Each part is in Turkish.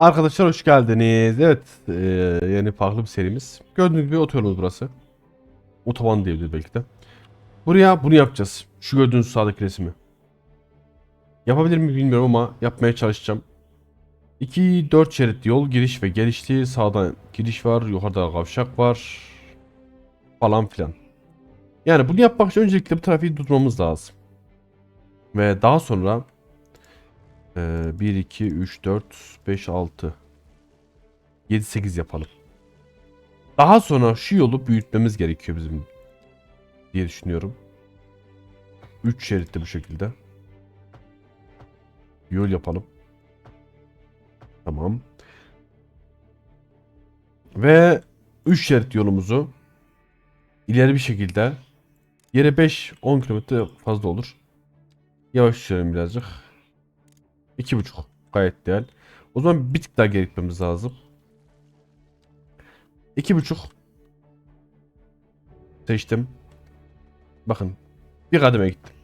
Arkadaşlar hoş geldiniz. Evet, eee yeni farklı bir serimiz. Gördüğünüz gibi otoyolumuz burası. Otoban diyebiliriz belki de. Buraya bunu yapacağız. Şu gördüğünüz sağdaki resmi. Yapabilir mi bilmiyorum ama yapmaya çalışacağım. 2-4 şerit yol giriş ve gelişli. Sağdan giriş var, yukarıda kavşak var. Falan filan. Yani bunu yapmak için öncelikle bu trafiği tutmamız lazım. Ve daha sonra ee, 1, 2, 3, 4, 5, 6 7, 8 yapalım. Daha sonra şu yolu büyütmemiz gerekiyor bizim diye düşünüyorum. 3 şeritli bu şekilde. Yol yapalım. Tamam. Ve 3 şerit yolumuzu ileri bir şekilde yere 5-10 kilometre fazla olur. Yavaş sürelim birazcık. İki buçuk. Gayet değerli. O zaman bir tık daha geri gitmemiz lazım. İki buçuk. Seçtim. Bakın. Bir kademe gittim.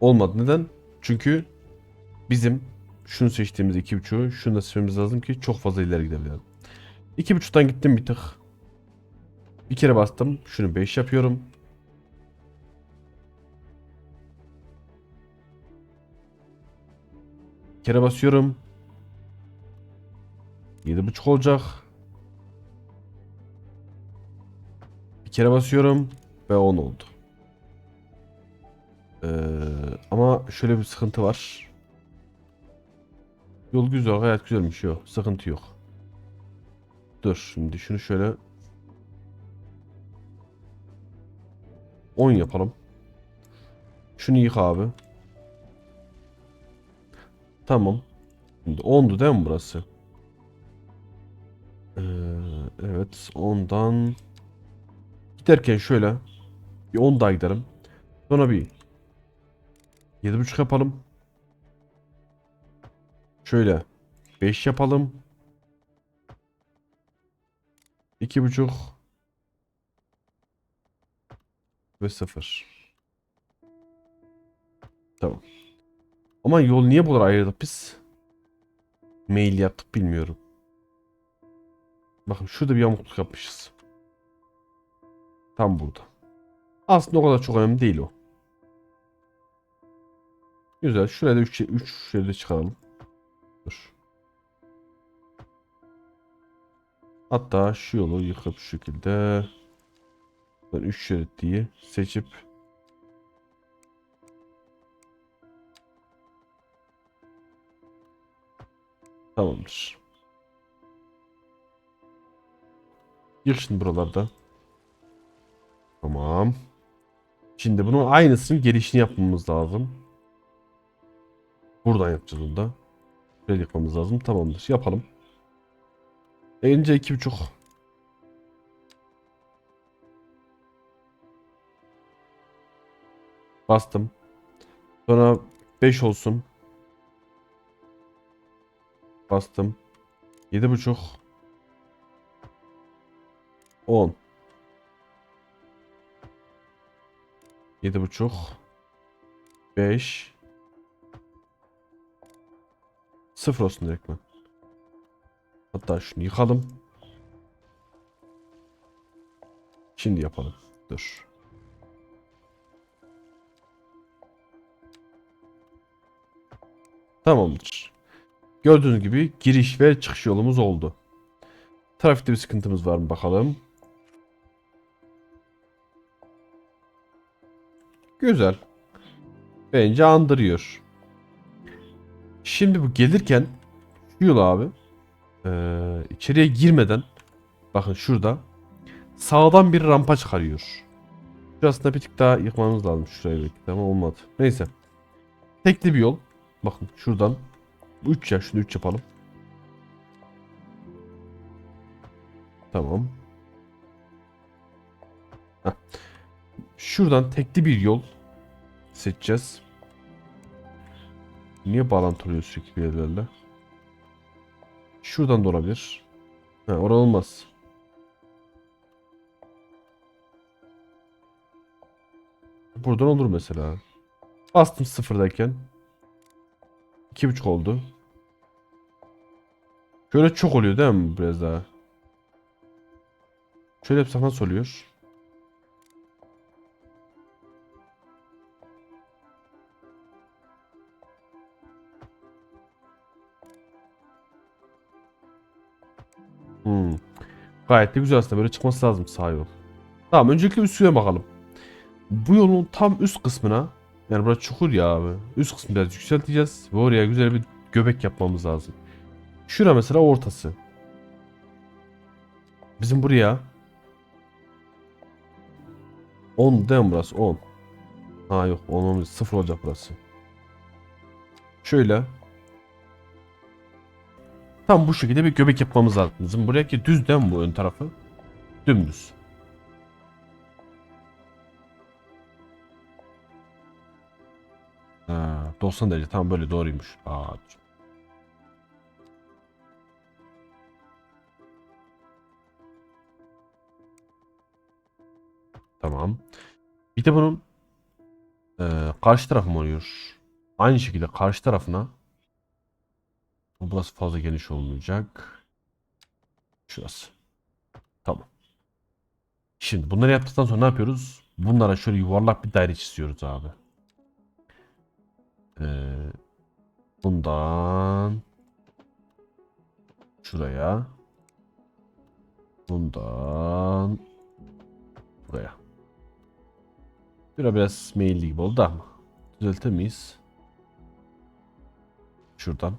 Olmadı. Neden? Çünkü bizim şunu seçtiğimiz iki buçuğu şunu da seçmemiz lazım ki çok fazla ileri gidebilelim. İki buçuktan gittim bir tık. Bir kere bastım. Şunu 5 yapıyorum. Kere basıyorum. 7.5 olacak. Bir kere basıyorum ve 10 oldu. Ee, ama şöyle bir sıkıntı var. Yol güzel, gayet güzelmiş yok. Sıkıntı yok. Dur şimdi şunu şöyle 10 yapalım. Şunu yık abi. Tamam. Şimdi 10'du değil mi burası? Ee, evet 10'dan giderken şöyle bir 10 daha giderim. Sonra bir 7.5 yapalım. Şöyle 5 yapalım. 2.5 ve 0. Tamam. Ama yol niye bu kadar ayırdık biz? Mail yaptık bilmiyorum. Bakın şurada bir yamukluk yapmışız. Tam burada. Aslında o kadar çok önemli değil o. Güzel. Şuraya da 3 3 şeride çıkaralım. Dur. Hatta şu yolu yıkıp şu şekilde ben 3 şerit diye seçip Tamamdır. Yık şimdi buralarda. Tamam. Şimdi bunun aynısının gelişini yapmamız lazım. Buradan yapacağız onu da. Böyle yapmamız lazım. Tamamdır. Yapalım. Önce iki buçuk. Bastım. Sonra 5 olsun. Bastım. Yedi buçuk. On. Yedi buçuk. Beş. Sıfır olsun direkt mi? Hatta şunu yıkalım. Şimdi yapalım. Dur. Tamamdır. Gördüğünüz gibi giriş ve çıkış yolumuz oldu. Trafikte bir sıkıntımız var mı bakalım. Güzel. Bence andırıyor. Şimdi bu gelirken şu yol abi ee, içeriye girmeden bakın şurada sağdan bir rampa çıkarıyor. Şurasında bir tık daha yıkmamız lazım şurayı belki ama olmadı. Neyse. Tekli bir yol. Bakın şuradan 3 ya şunu 3 yapalım. Tamam. Heh. Şuradan tekli bir yol seçeceğiz. Niye bağlantı oluyor sürekli bir yerlerle? Şuradan da olabilir. Ha, orada olmaz. Buradan olur mesela. Bastım sıfırdayken. 2.5 oldu. Şöyle çok oluyor değil mi biraz daha? Şöyle yapsak nasıl oluyor? Hmm. Gayet de güzel aslında böyle çıkması lazım sağ yol. Tamam öncelikle üstüne bakalım. Bu yolun tam üst kısmına yani burası çukur ya abi. Üst kısmını biraz yükselteceğiz ve oraya güzel bir göbek yapmamız lazım. Şura mesela ortası. Bizim buraya 10 değil mi burası? 10. Ha yok 10 10 0 olacak burası. Şöyle Tam bu şekilde bir göbek yapmamız lazım. Bizim buraya ki düz değil mi bu ön tarafı? Dümdüz. Ha, 90 derece tam böyle doğruymuş. Aa, Tamam. Bir de bunun eee, karşı tarafı mı oluyor? Aynı şekilde karşı tarafına burası fazla geniş olmayacak. Şurası. Tamam. Şimdi bunları yaptıktan sonra ne yapıyoruz? Bunlara şöyle yuvarlak bir daire çiziyoruz abi. Ee, bundan şuraya bundan buraya. Şura biraz meyilli gibi oldu ama düzeltir miyiz? Şuradan.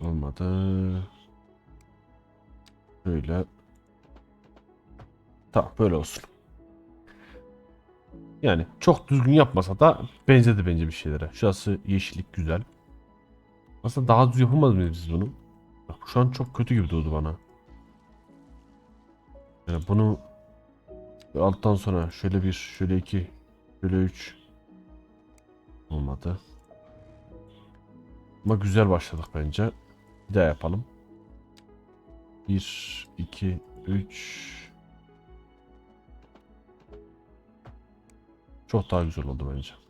Olmadı. Böyle. Tamam böyle olsun. Yani çok düzgün yapmasa da benzedi bence bir şeylere. Şurası yeşillik güzel. Aslında daha düz yapamaz mıyız biz bunu? Bak şu an çok kötü gibi durdu bana. Yani bunu alttan sonra şöyle bir, şöyle iki, şöyle üç olmadı. Ama güzel başladık bence. Bir daha yapalım. 1, 2, 3. Çok daha güzel oldu bence.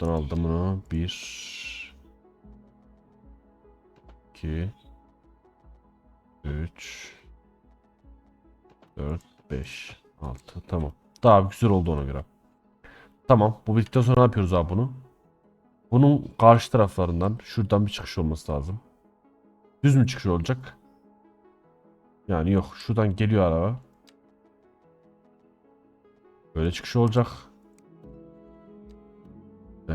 Buradan aldım bunu. 1 2 3 4 5 6 Tamam. Daha güzel oldu ona göre. Tamam. Bu bittikten sonra ne yapıyoruz abi bunu? Bunun karşı taraflarından şuradan bir çıkış olması lazım. Düz mü çıkış olacak? Yani yok. Şuradan geliyor araba. Böyle çıkış olacak. Ee,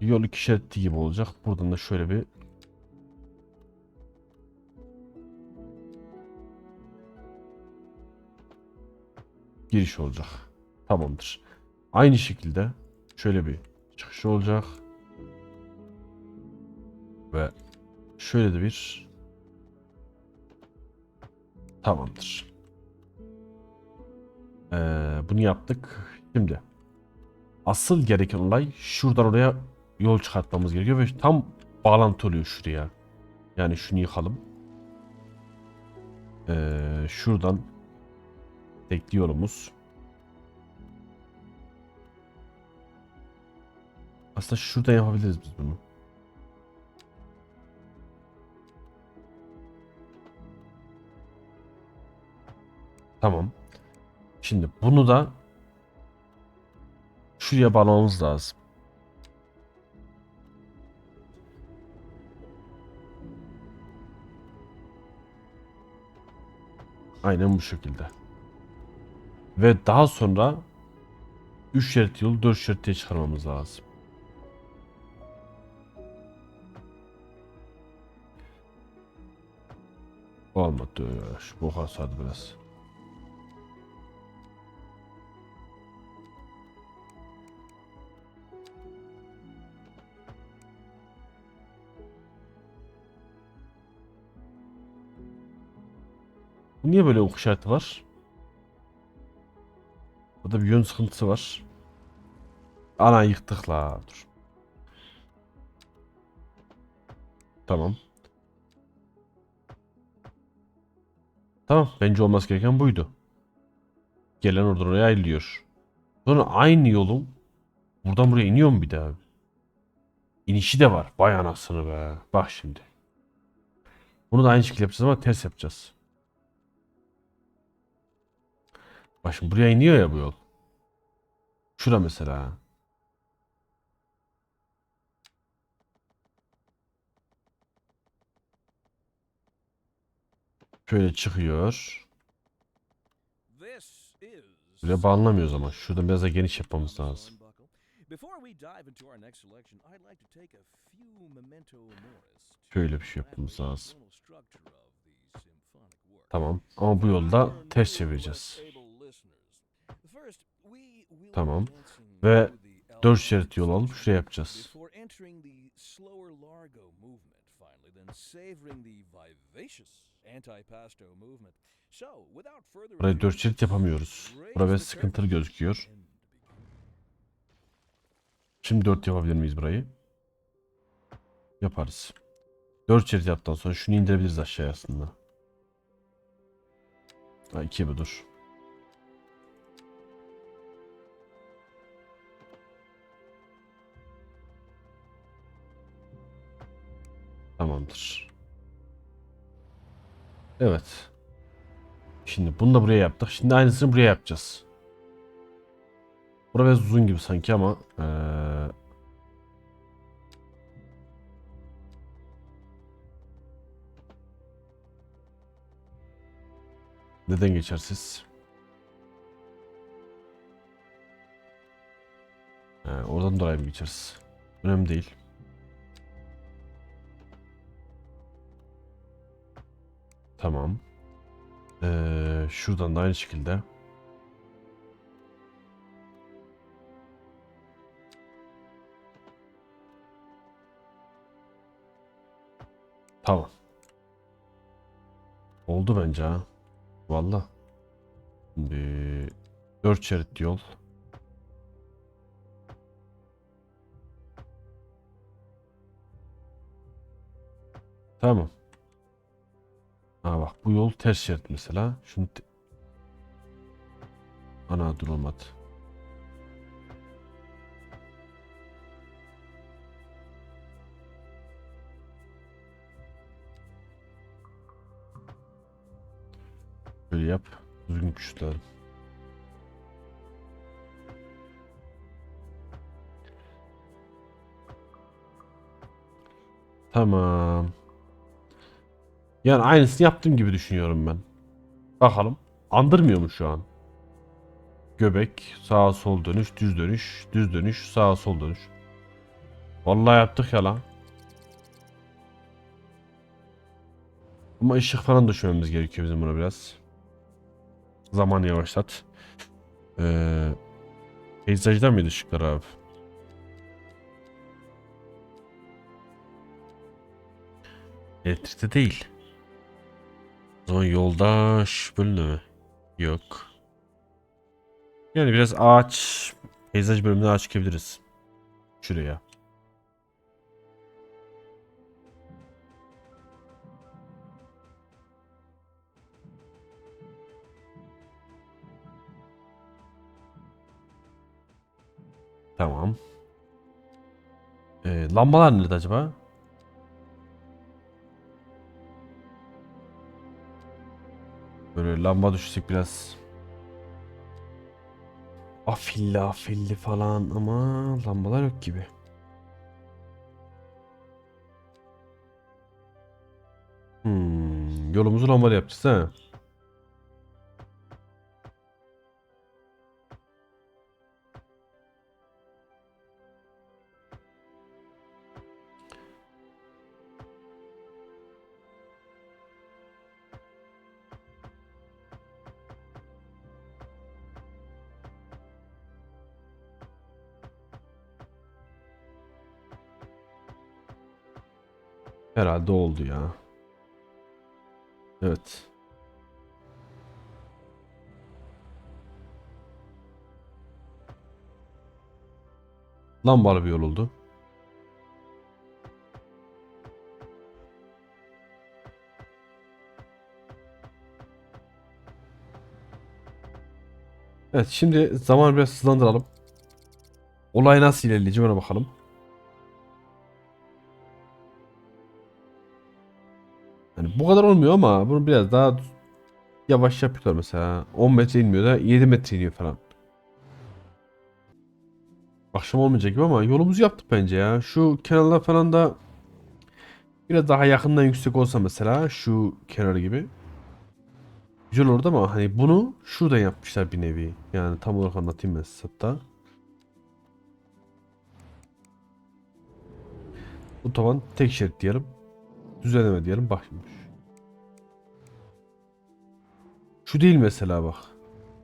yol iki şeritli gibi olacak. Buradan da şöyle bir giriş olacak. Tamamdır. Aynı şekilde şöyle bir çıkış olacak. Ve şöyle de bir tamamdır. Ee, bunu yaptık. Şimdi asıl gereken olay şuradan oraya yol çıkartmamız gerekiyor ve tam bağlantı oluyor şuraya. Yani şunu yıkalım. Ee, şuradan tekli yolumuz. Aslında şuradan yapabiliriz biz bunu. Tamam. Şimdi bunu da şuraya bağlamamız lazım. Aynen bu şekilde. Ve daha sonra 3 şerit yol 4 şeritte çıkarmamız lazım. Olmadı. Şu sardı biraz. Niye böyle ok işareti var? Burada bir yön sıkıntısı var. Ana yıktık la. Dur. Tamam. Tamam. Bence olması gereken buydu. Gelen oradan oraya ayrılıyor. Sonra aynı yolun buradan buraya iniyor mu bir daha? İnişi de var. Vay anasını be. Bak şimdi. Bunu da aynı şekilde yapacağız ama ters yapacağız. Bak şimdi buraya iniyor ya bu yol. Şura mesela. Şöyle çıkıyor. Buraya bağlanamıyoruz ama. Şurada biraz da geniş yapmamız lazım. Şöyle bir şey yapmamız lazım. Tamam. Ama bu yolda ters çevireceğiz. Tamam. Ve 4 şerit yol alıp şuraya yapacağız. Burayı 4 şerit yapamıyoruz. Biraz sıkıntılı gözüküyor. Şimdi 4 yapabilir miyiz burayı? Yaparız. 4 şerit yaptıktan sonra şunu indirebiliriz aşağıya aslında. Ha 2 bu dur. Tamamdır. Evet. Şimdi bunu da buraya yaptık. Şimdi aynısını buraya yapacağız. Burası biraz uzun gibi sanki ama ee... Neden geçersiz? He, oradan dolayı mı geçeriz? Önemli değil. Tamam. Ee, şuradan da aynı şekilde. Tamam. Oldu bence ha. Valla. Şimdi 4 şerit yol. Tamam. Ha bak bu yol ters şerit mesela. Şunu Ana dur olmadı. Böyle yap. Düzgün kuşlarım. Tamam. Yani aynısını yaptığım gibi düşünüyorum ben. Bakalım. Andırmıyor mu şu an? Göbek, sağa sol dönüş, düz dönüş, düz dönüş, sağa sol dönüş. Vallahi yaptık ya lan. Ama ışık falan düşmemiz gerekiyor bizim buna biraz. Zamanı yavaşlat. Ee, peyzajdan mıydı ışıklar abi? Elektrikte değil. Zaman yoldaş bölümü Yok. Yani biraz ağaç, peyzaj bölümünü ağaç çıkabiliriz. Şuraya. Tamam. Ee, lambalar nerede acaba? Böyle lamba düşsek biraz. Afilli afilli falan ama lambalar yok gibi. Hmm, yolumuzu lambalı yapacağız ha. Herhalde oldu ya. Evet. Lan Barbie yoruldu. Evet şimdi zaman biraz hızlandıralım. Olay nasıl ilerleyecek ona bakalım. Yani bu kadar olmuyor ama bunu biraz daha yavaş yapıyorlar mesela. 10 metre inmiyor da 7 metre iniyor falan. Akşam olmayacak gibi ama yolumuzu yaptık bence ya. Şu kenarlar falan da biraz daha yakından yüksek olsa mesela şu kenar gibi. Güzel olurdu ama hani bunu şuradan yapmışlar bir nevi. Yani tam olarak anlatayım ben size hatta. Bu tavan tek şerit diyelim. Düzenleme diyelim. Şimdi. Şu değil mesela bak.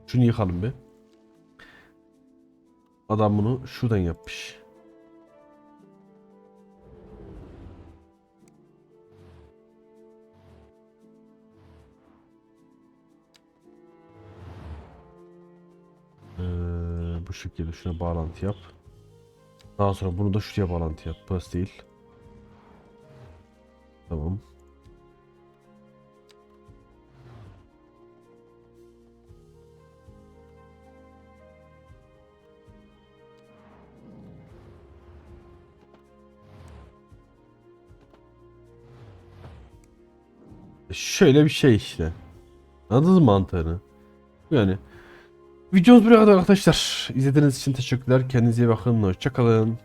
Şunu yıkalım bir. Adam bunu şuradan yapmış. Ee, bu şekilde şuna bağlantı yap. Daha sonra bunu da şuraya bağlantı yap. Burası değil. Tamam. Şöyle bir şey işte. Anladınız mantığını? Yani Videomuz buraya kadar arkadaşlar. İzlediğiniz için teşekkürler. Kendinize iyi bakın. Hoşçakalın.